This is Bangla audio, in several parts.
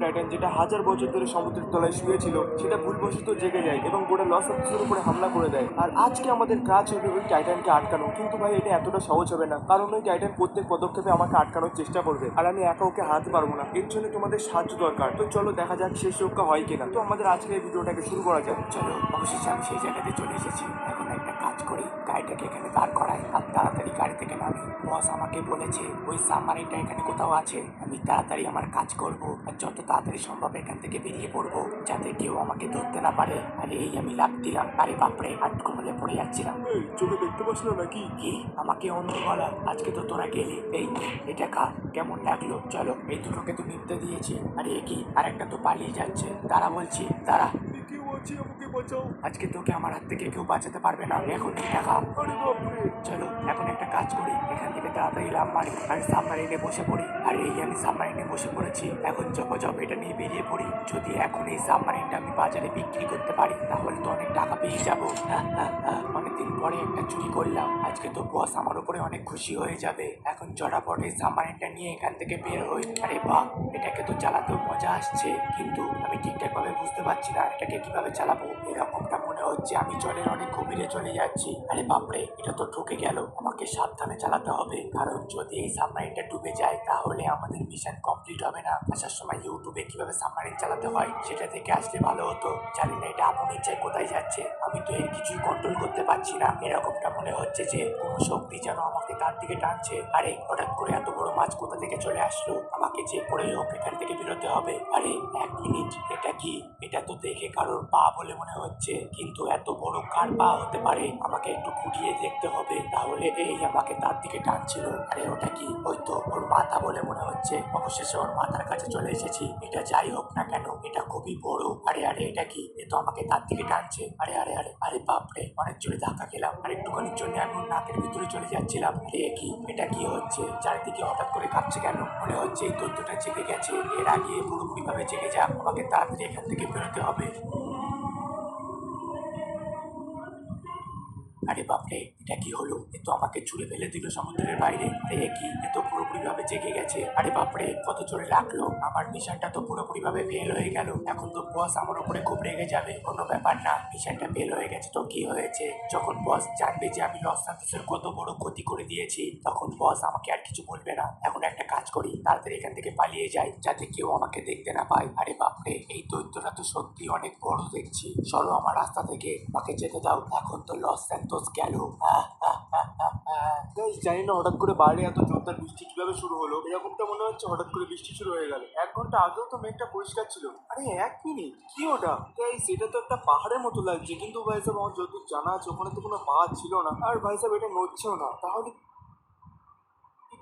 টাইটান যেটা হাজার বছর ধরে সমুদ্রের তলায় শুয়েছিল, সেটা ভুলবশত জেগে যায় এবং গোটা লস অ্যাঞ্জেলেসের উপরে হামলা করে দেয়। আর আজকে আমাদের কাজ হবে ওই টাইটানকে আটকানো। কিন্তু ভাই, এটা এতটা সহজ হবে না। কারণ ওই টাইটান প্রত্যেক পদক্ষেপে আমাকে আটকানোর চেষ্টা করবে। আর আমি একা ওকে হারাতে পারব না। এর জন্য তোমাদের সাহায্য দরকার। তো চলো, দেখা যাক শেষ রক্ষা হয় কিনা। তো আমাদের আজকের ভিডিওটাকে শুরু করা যাক। চলো, অবশেষে আমি সেই জায়গাতে চলে এসেছি। এখন একটা কাজ করি। গাড়িটাকে এখানে দাঁড় করাই। আর তাড়াতাড়ি গাড়ি থেকে নামি। বস আমাকে বলেছে ওই সাবমারিনটা এখানে কোথাও আছে। আমি তাড়াতাড়ি আমার কাজ করব আর যত তাড়াতাড়ি সম্ভব এখান থেকে বেরিয়ে পড়ব যাতে কেউ আমাকে ধরতে না পারে। আর এই আমি লাভ দিলাম। আরে বাপরে আটকো মলে পড়ে যাচ্ছিলাম। চোখে দেখতে পাচ্ছ না নাকি? কি? আমাকে অন্ধ বলা। আজকে তো তোরা গেলি। এই এটা খা। কেমন লাগল? চলো এই দুটোকে তো নিতে দিয়েছি। আরে এ কি? আর একটা তো পালিয়ে যাচ্ছে। তারা বলছি তারা আছে আমাকে বাঁচাও আজকে তোকে আমার হাত থেকে কেউ বাঁচাতে পারবে না। এখন টাকা? চলো এখন একটা কাজ করি। এখান থেকে তাড়াতাড়ি লাভ মারি আর সাবমারিনে বসে পড়ি। আর এই আমি সাবমারিনে বসে পড়েছি। এখন জব জব এটা নিয়ে বেরিয়ে পড়ি। যদি এখন এই সাবমারিনটা আমি বাজারে বিক্রি করতে পারি তাহলে তো অনেক টাকা পেয়ে যাব। অনেকদিন পরে একটা চুরি করলাম। আজকে তো বস আমার উপরে অনেক খুশি হয়ে যাবে। এখন চড়াপট এই সাবমারিনটা নিয়ে এখান থেকে বের হই। আরে বাহ এটাকে তো চালাতেও মজা আসছে। কিন্তু আমি ঠিকঠাক ভাবে বুঝতে পারছি না এটাকে কীভাবে วัชรพงศ์นี่ค হচ্ছে, আমি জলের অনেক গভীরে চলে যাচ্ছি। আরে বাপরে, এটা তো ঠকে গেল। আমাকে সাবধানে চালাতে হবে। কারণ যদি এই সাবমারিনটা ডুবে যায়, তাহলে আমাদের মিশন কমপ্লিট হবে না। আসার সময় ইউটিউবে কীভাবে সাবমারিন চালাতে হয়, সেটা থেকে আসলে ভালো হতো। জানি না এটা আপন ইচ্ছায় কোথায় যাচ্ছে। আমি তো এর কিছুই কন্ট্রোল করতে পারছি না। এরকমটা মনে হচ্ছে যে, কোনো শক্তি যেন আমাকে তার দিকে টানছে। আরে, হঠাৎ করে এত বড় মাছ কোথা থেকে চলে আসলো? আমাকে যে পড়েই হোক, এখান থেকে বেরোতে হবে। আরে, এক মিনিট, এটা কি? এটা তো দেখে কারোর পা বলে মনে হচ্ছে। কিন্তু এত বড় কার পা হতে পারে? আমাকে একটু খুঁটিয়ে দেখতে হবে। তাহলে এই আমাকে তার দিকে টানছিল। আরে, ওটা কি? ওই তো, ওর মাথা বলে মনে হচ্ছে। অবশেষে ওর মাথার কাছে চলে এসেছি। এটা যাই হোক না কেন, এটা খুবই বড়। আরে আরে, এটা কি? এ তো আমাকে তার দিকে টানছে। আরে আরে আরে আরে বাপরে, অনেক জোরে ধাক্কা খেলাম। আর একটুখানির জন্য আমি ওর নাকের ভিতরে চলে যাচ্ছিলাম। আরে কি? এটা কি হচ্ছে? চারিদিকে হঠাৎ করে কাঁপছে কেন? মনে হচ্ছে এই দৈত্যটা জেগে গেছে। এর আগে পুরোপুরি ভাবে জেগে যাক। আমাকে তাড়াতাড়ি এখান থেকে বেরোতে হবে। আরে বাপরে, এটা কি হলো? এ তো আমাকে ছুড়ে ফেলে দিল সমুদ্রের বাইরে। এ কি? এ তো পুরোপুরি ভাবে জেগে গেছে। আরে বাপরে, কত জোরে লাগল আমার মিশনটা তো পুরোপুরি ভাবে ফেল হয়ে গেল। এখন তো বস আমার উপরে খুব রেগে যাবে। কোনো ব্যাপার না, মিশনটা ফেল হয়ে গেছে তো কি হয়েছে? যখন বস জানবে যে আমি লস সান্তোসের কত বড় ক্ষতি করে দিয়েছি, তখন বস আমাকে আর কিছু বলবে না। এখন একটা কাজ করি, তাড়াতাড়ি এখান থেকে পালিয়ে যাই, যাতে কেউ আমাকে দেখতে না পায়। আরে বাপরে, এই দৈত্যটা তো সত্যি অনেক বড় দেখছি। সরো আমার রাস্তা থেকে আমাকে যেতে দাও। এখন তো লস স্যান্টোস গেল। জানি না, হঠাৎ করে বাইরে এত জোরদার বৃষ্টি কীভাবে শুরু হলো? এরকমটা মনে হচ্ছে হঠাৎ করে বৃষ্টি শুরু হয়ে গেল। এক ঘণ্টা আগেও তো মেঘটা পরিষ্কার ছিল। আরে, এক মিনিট, কি ওটা? গাইস সেটা তো একটা পাহাড়ের মতো লাগছে। কিন্তু ভাই সাহেব, আমার যতদূর জানা আছে, ওখানে তো কোনো পাহাড় ছিল না। আর ভাই সাহেব, এটা নড়ছেও না। তাহলে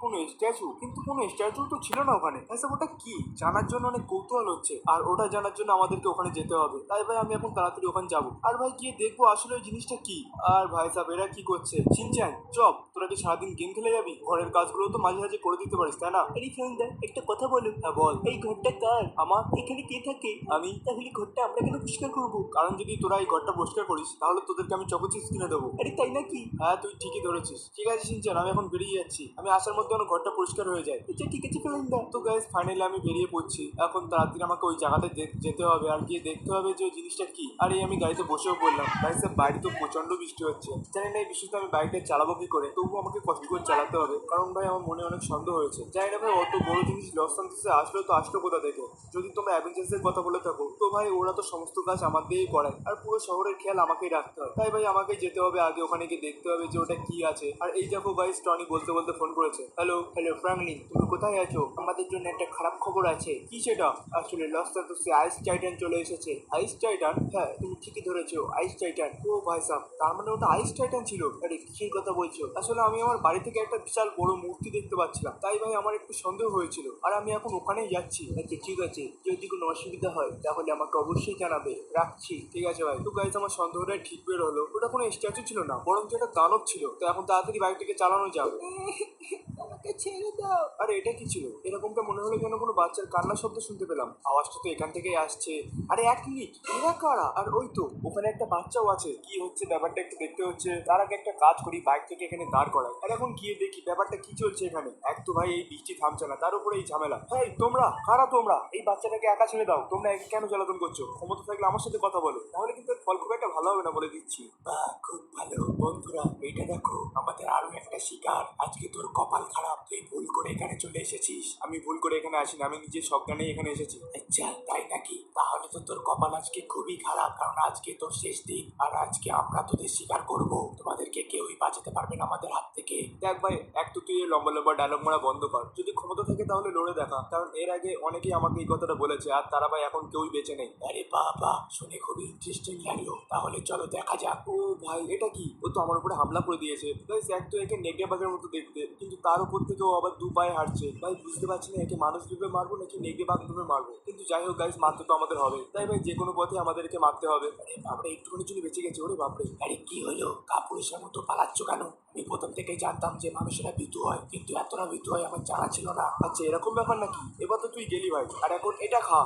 কোনো স্ট্যাচু কিন্তু কোনো স্ট্যাচু তো ছিল না ওখানে। ভাই সাহেব ওটা কি? জানার জন্য অনেক কৌতূহল হচ্ছে। আর ওটা জানার জন্য আমাদেরকে ওখানে যেতে হবে। তাই ভাই, আমি এখন তাড়াতাড়ি ওখানে যাব। আর ভাই, গিয়ে দেখব আসলে ওই জিনিসটা কি? আর ভাই সাহেব এরা কি করছে? চিনচান চপ, তোরা কি সারাদিন গেম খেলে যাবি? ঘরের কাজগুলো তো মাঝে মাঝে করে দিতে পারিস, তাই না? এই ফ্রেন্ড একটা কথা বলো। হ্যাঁ বল। এই ঘরটা কার? আমার এখানে কে থাকে? আমি তাহলে ঘরটা আমরা কেন পরিষ্কার করব? কারণ যদি তোরা এই ঘরটা পরিষ্কার করিস, তাহলে তোদেরকে আমি চকো চিপস কিনে দেবো। আরে তাই নাকি? হ্যাঁ তুই ঠিকই ধরেছিস। ঠিক আছে সিনচান আমি এখন বেরিয়ে যাচ্ছি। আমি আসার মধ্যে আমার ঘরটা পরিষ্কার হয়ে যায়। এটা ঠিক আছে ফ্রেন্ডা তো গাইজ ফাইনালি আমি বেরিয়ে পড়ছি। এখন তাড়াতাড়ি আমাকে ওই জায়গাতে যেতে হবে আর গিয়ে দেখতে হবে যে ওই জিনিসটা কি। আর এই আমি গাড়িতে বসেও বললাম গাড়ি স্যার বাড়ি তো প্রচণ্ড বৃষ্টি হচ্ছে। জানি না এই বৃষ্টিতে আমি বাইকটা চালাবো কি করে। তবুও আমাকে কষ্ট করে চালাতে হবে। কারণ ভাই আমার মনে অনেক সন্দেহ হয়েছে। জানি না ভাই অত বড় জিনিস লস আসলো তো আসলো কোথা থেকে? যদি তোমরা অ্যাভেঞ্জার্সের কথা বলে থাকো, তো ভাই ওরা তো সমস্ত কাজ আমার দিয়েই করায় আর পুরো শহরের খেয়াল আমাকেই রাখতে হয় তাই ভাই আমাকে যেতে হবে আগে, ওখানে গিয়ে দেখতে হবে যে ওটা কি আছে। আর এই দেখো ভাই স্টনি বলতে বলতে ফোন করেছে। হ্যালো হ্যালো ফ্র্যাঙ্কলিন তুমি কোথায় আছো? আমাদের জন্য একটা খারাপ খবর আছে। কি সেটা? আসলে লস সান্তোসে আইস টাইটান চলে এসেছে। আইস টাইটান হ্যাঁ তুমি ঠিকই ধরেছো আইস টাইটান ও ভাই সাহ তার মানে ওটা আইস টাইটান ছিল? আরে কিসের কথা বলছো? আসলে আমি আমার বাড়ি থেকে একটা বিশাল বড় মূর্তি দেখতে পাচ্ছিলাম। তাই ভাই আমার একটু সন্দেহ হয়েছিল। আর আমি এখন ওখানেই যাচ্ছি। আচ্ছা ঠিক আছে। যদি কোনো অসুবিধা হয়, তাহলে আমাকে অবশ্যই জানাবে। রাখছি, ঠিক আছে ভাই? তো গাইজ আমার সন্দেহটা ঠিক বের হলো। ওটা কোনো স্ট্যাচু ছিল না বরং যেটা দানব ছিল। তো এখন তাড়াতাড়ি বাইকটিকে চালানো যাবে আমাকে ছেড়ে দাও। আরে, এটা কি ছিল? এরকমটা মনে হলো যেন কোনো বাচ্চার কান্নার শব্দ শুনতে পেলাম। আওয়াজটা তো এখান থেকেই আসছে। আরে, এক মিনিট, এরা কারা? আর ওই তো, ওখানে একটা বাচ্চাও আছে। কি হচ্ছে ব্যাপারটা একটু দেখতে হচ্ছে। তার আগে একটা কাজ করি, বাইক থেকে এখানে দাঁড় করাই। আর এখন গিয়ে দেখি ব্যাপারটা কি চলছে এখানে। এক তো ভাই এই বৃষ্টি থামছে না, তার উপরে এই ঝামেলা। হ্যাঁ তোমরা, কারা তোমরা? এই বাচ্চাটাকে একা ছেড়ে দাও। তোমরা কেন জ্বালাতন করছ? ক্ষমতা থাকলে আমার সাথে কথা বলো। তাহলে কিন্তু ফল খুব একটা ভালো হবে না বলে দিচ্ছি। বাহ খুব ভালো। বন্ধুরা এটা দেখো আমাদের আরও একটা শিকার। আজকে তোর কপাল খারাপ তুই ভুল করে এখানে চলে এসেছিস। আমি ভুল করে এখানে আসিনি আমি নিজের সজ্ঞানেই এখানে এসেছি। আচ্ছা তাই নাকি? তাহলে তো তোর কপাল আজকে খুবই খারাপ কারণ আজকে তোর শেষ দিন আর আজকে আমরা তোদের শিকার করব। তোমাদেরকে কেউই বাঁচাতে পারবে না আমাদের হাত থেকে। দেখ ভাই এক তো তুই লম্বা লম্বা ডায়লগ মারা বন্ধ কর। যদি ক্ষমতা থাকে তাহলে লড়ে দেখা কারণ এর আগে অনেকেই আমাকে এই কথাটা বলেছে আর তারা ভাই এখন কেউই বেঁচে নেই। আরে বাবা শুনে খুবই ইন্টারেস্টিং লাগল তাহলে চলো দেখা যাক। ও ভাই, এটা কি? ও তো আমার উপরে হামলা করে দিয়েছে। গাইস এক তো একে নেগড়ে বাঘের মতো দেখতে, কিন্তু তার উপর থেকে ও আবার দু পায়ে হাঁটছে। ভাই, বুঝতে পারছি না একে মানুষ ভেবে মারবো নাকি নেগড়ে বাঘ ভেবে মারবো। কিন্তু যাই হোক গাইস মারতে তো আমাদের হবে। তাই ভাই, যে কোনো পথে আমাদেরকে মারতে হবে। আরে বাপরে, একটুখানি জন্য বেঁচে গেছে, ওরে বাপরে। আরে কি হলো? কাপুরুষের মতো পালাচ্ছ কেন? আমি প্রথম থেকেই জানতাম যে মানুষেরা ভীতু হয়, কিন্তু এতটা ভীতু হয় আমার জানা ছিল না। আচ্ছা এরকম ব্যাপার নাকি? এবার তো তুই গেলি ভাই, আর এখন এটা খা।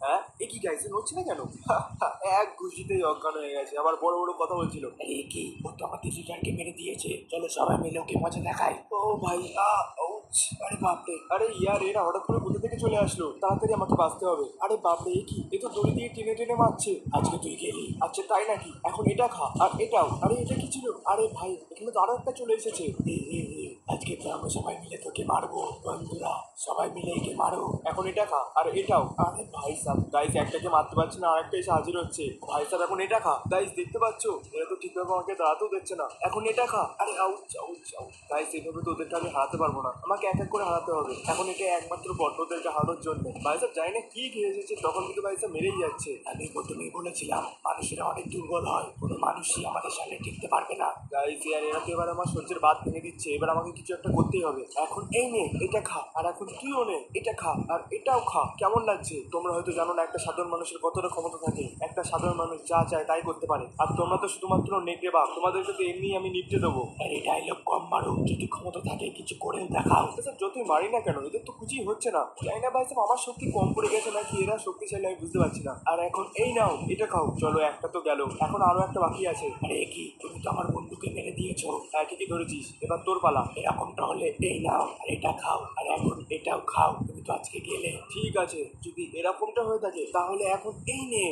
হ্যাঁ? এ কি গাইছে নড়ছে না কেন? এক ঘুষিতেই অজ্ঞান হয়ে গেছে আবার বড় বড় কথা বলছিল। আরে কি? ও তো আমাদের লিডারকে মেরে দিয়েছে। চলো সবাই মিলে ওকে মজা দেখায় ও ভাই আরে বাপরে। আরে ইয়ার এরা হঠাৎ করে কোথা থেকে চলে আসলো? তাড়াতাড়ি আমাকে বাঁচতে হবে। আরে বাপরে এ কি? এ তো দড়ি দিয়ে টেনে টেনে মারছে। আজকে তুই গেলি। আচ্ছা তাই নাকি? এখন এটা খা। আর এটাও। আরে এটা কি ছিল? আরে ভাই এখানে তো আরও একটা চলে এসেছে। আজকে তো আমরা সবাই মিলে তোকে মারবো বন্ধুরা। সবাই মিলে একে মারো এখন এটা খা আর এটাও আরে ভাই সাহ গাইস একটাকে মারতে পারছি না আরেকটা এসে হাজির হচ্ছে। ভাই সাহ এখন এটা খা। গাইস দেখতে পাচ্ছ? এরা তো ঠিকভাবে আমাকে দাঁড়াতেও দিচ্ছে না। এখন এটা খা। আরে আউচ আউচ আউচ গাইস এইভাবে তো ওদেরকে আমি হারাতে পারব না। আমাকে এক এক করে হারাতে হবে। এখন এটা একমাত্র বট্টদেরকে হারানোর জন্য। ভাই সাহ জানি না কি খেয়ে এসেছে তখন কিন্তু ভাই সাহ মেরেই যাচ্ছে। আমি প্রথমেই বলেছিলাম মানুষেরা অনেক দুর্বল হয়। কোনো মানুষই আমাদের সামনে টিকতে পারবে না। গাইস এরা তো এবার আমার সহ্যের বাদ ভেঙে দিচ্ছে। এবার আমাকে কিছু একটা করতেই হবে। এখন এই নে, এটা খা। আর এখন তুইও নে, এটা খা। আর এটাও খা। কেমন লাগছে? তোমরা হয়তো জানো না, একটা সাধারণ মানুষের কতটা ক্ষমতা থাকে। একটা সাধারণ মানুষ যা চায় তাই করতে পারে। আর তোমরা তো শুধুমাত্র নেকড়ে বা তোমাদেরকে তো এমনি আমি নিপটে দেবো। আরে ডায়লগ কম মারো। যদি ক্ষমতা থাকে, কিছু করেও দেখাও। স্যার যতই মারি না কেন, এদের তো কিছুই হচ্ছে না। জানি না ভাই, আমার শক্তি কম পড়ে গেছে নাকি? এরা শক্তিশালী, আমি বুঝতে পারছি না। আর এখন এই নাও, এটা খাও। চলো, একটা তো গেল। এখন আরও একটা বাকি আছে। আরে কি? তুমি তো আমার বন্ধুকে মেরে দিয়েছ। হ্যাঁ ঠিকই ধরেছিস। এবার তোর পালা। এরকমটা হলে এই নাও আর এটা খাও আর এখন এটাও খাও তুমি তো আজকে গেলে। ঠিক আছে যদি এরকমটা হয়ে থাকে তাহলে এখন এই নে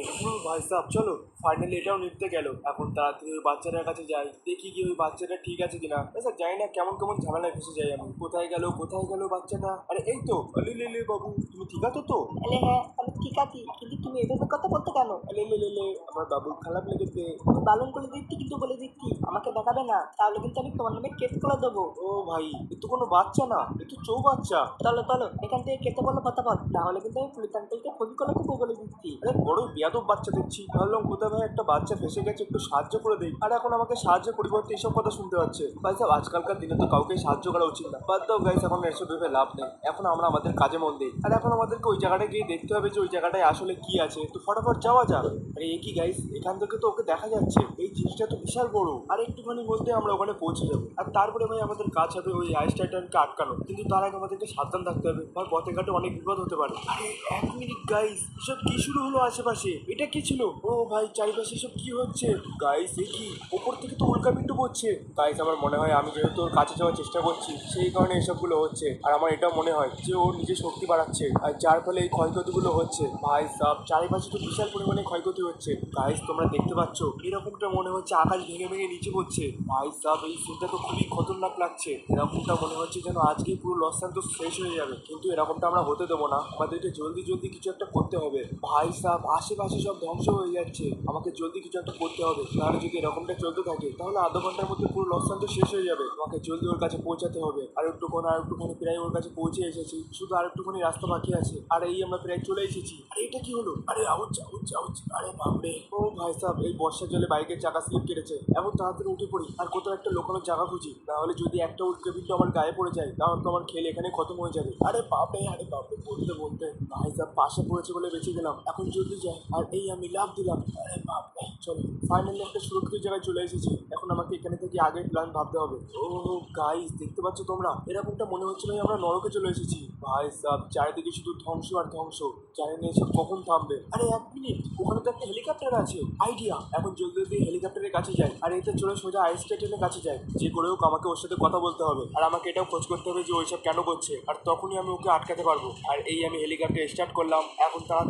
ভাই সাহ চলো ফাইনালি এটাও নিতে গেল। এখন তাড়াতাড়ি ওই বাচ্চাটার কাছে যাই দেখি কি ওই বাচ্চাটা ঠিক আছে কিনা। স্যার জানি না কেমন কেমন ঝামেলায় ফেসে যাই আমি। কোথায় গেল কোথায় গেল বাচ্চাটা? আরে এই তো আলে লে লে বাবু তুমি ঠিক আছো তো? আরে হ্যাঁ আমি ঠিক আছি কিন্তু তুমি এভাবে কথা বলতে কেন? আলে লে লে লে আমার বাবু খারাপ লেগেছে। বালন করে দিচ্ছি কিন্তু বলে দিচ্ছি আমাকে দেখাবে না তাহলে কিন্তু আমি তোমার নামে কেস করে দেবো। ও ভাই, এ তো কোনো বাচ্চা না, এ তো চৌ বাচ্চা তাহলে তাহলে এখান থেকে কেটে বলো, কথা বল। তাহলে কিন্তু আমি পুলিশ আঙ্কেলকে ফোন করে দেবো বলে দিচ্ছি। আরে বড় বিয়াদব বাচ্চা দেখছি। ভাবলাম, কোথায় ভাই একটা বাচ্চা ফেসে গেছে, একটু সাহায্য করে দেই। আর এখন আমাকে সাহায্য পরিবর্তে এইসব কথা শুনতে পাচ্ছে ভাই সাহেব, আজকালকার দিনে তো কাউকে সাহায্য করা উচিত না। বাদ দাও গাইস এখন এসব ভেবে লাভ নেই। এখন আমরা আমাদের কাজে মন দিই। আর এখন আমাদেরকে ওই জায়গাটায় গিয়ে দেখতে হবে যে ওই জায়গাটায় আসলে কি আছে। তো ফটাফট যাওয়া যাক। আরে এ কি গাইস এখান থেকে তো ওকে দেখা যাচ্ছে। এই জিনিসটা তো বিশাল বড়। আর একটুখানির মধ্যে আমরা ওখানে পৌঁছে যাব। আর তারপরে ভাই আমাদের কাজ হবে ওই আইস টাইটানকে আটকানো। কিন্তু তার আগে আমাদেরকে সাবধান থাকতে হবে। ভাই পথে ঘাটে অনেক বিপদ হতে পারে। আরে, এক মিনিট গাইস এসব কি শুরু হলো আশেপাশে? এটা কি ছিল? ও ভাই, চারিপাশে এসব কি হচ্ছে? গাইস এ কি? ওপর থেকে তো উল্কাপিন্ড পড়ছে। গাইস আমার মনে হয় আমি যেহেতু ওর কাছে যাওয়ার চেষ্টা করছি, সেই কারণে এসবগুলো হচ্ছে। আর আমার এটাও মনে হয় যে ও নিজে শক্তি বাড়াচ্ছে, আর যার ফলে এই ক্ষয়ক্ষতিগুলো হচ্ছে। ভাই, সাব চারিপাশে তো বিশাল পরিমাণে ক্ষয়ক্ষতি হচ্ছে। গাইস তোমরা দেখতে পাচ্ছ, এরকমটা মনে হচ্ছে আকাশ ভেঙে ভেঙে নিচে পড়ছে। ভাই, সাব এই সিনটা তো খুবই খতরনাক লাগছে। এরকমটা মনে হচ্ছে যেন আজকে পুরো লসান তো শেষ হয়ে যাবে। কিন্তু এরকমটা আমরা হতে দেবো না। আমাদেরকে জলদি জলদি কিছু একটা করতে হবে। ভাই সাহ আশেপাশে সব ধ্বংস হয়ে যাচ্ছে। আমাকে জলদি কিছু একটা করতে হবে। তাহলে যদি এরকমটা চলতে থাকে, তাহলে আধ ঘণ্টার মধ্যে পুরো লসান তো শেষ হয়ে যাবে। আমাকে জলদি ওর কাছে পৌঁছাতে হবে। আর একটুখানি আর একটুখানি প্রায় ওর কাছে পৌঁছে এসেছি। শুধু আর একটুখানি রাস্তা বাকি আছে। আর এই আমরা প্রায় চলে এসেছি। আরে এটা কি হলো? আরে আউচ আউচ আউচ। আরে বাপরে। ও ভাই সাহেব এই বর্ষার জলে বাইকের চাকা স্লিপ কেটেছে। এখন তাড়াতাড়ি উঠে পড়ি। আর কোথাও একটা লোকানোর জায়গা খুঁজি। তাহলে যদি একটা উল্কে বিন্দু আমার গায়ে পড়ে যায়, তাহলে তো আমার খেল এখানে খতম হয়ে যাবে। আরে বাপরে আরে বাপরে দেবো বলতে ভাই সাহেব পাশে পড়েছে বলে বেঁচে গেলাম। এখন জলদি যাই, আর এই আমি লাভ দিলাম, আরে বাপ চলো। ফাইনালি একটা সুরক্ষিত জায়গায় চলে এসেছি। আমাকে এখানে থেকে আগের প্ল্যান ভাবতে হবে। ও গাইস দেখতে পাচ্ছ তোমরা? এরকমটা মনে হচ্ছে ভাই আমরা নরকে চলে এসেছি। ভাই সাহেব চারিদিকে শুধু ধ্বংস আর ধ্বংস। জানি না এসব কখন থামবে। আরে এক মিনিট ওখানে তো একটা হেলিকপ্টার আছে। আইডিয়া এখন জলদি জলদি হেলিকপ্টারের কাছে যাই। আর এতে চলে সোজা আইস স্টেশনের কাছে যাই। যে করে হোক আমাকে ওর সাথে কথা বলতে হবে। আর আমাকে এটাও খোঁজ করতে হবে যে ওইসব কেন করছে। আর তখনই আমি ওকে আটকাতে পারব। আর এই আমি হেলিকপ্টার স্টার্ট করলাম। এখন তারা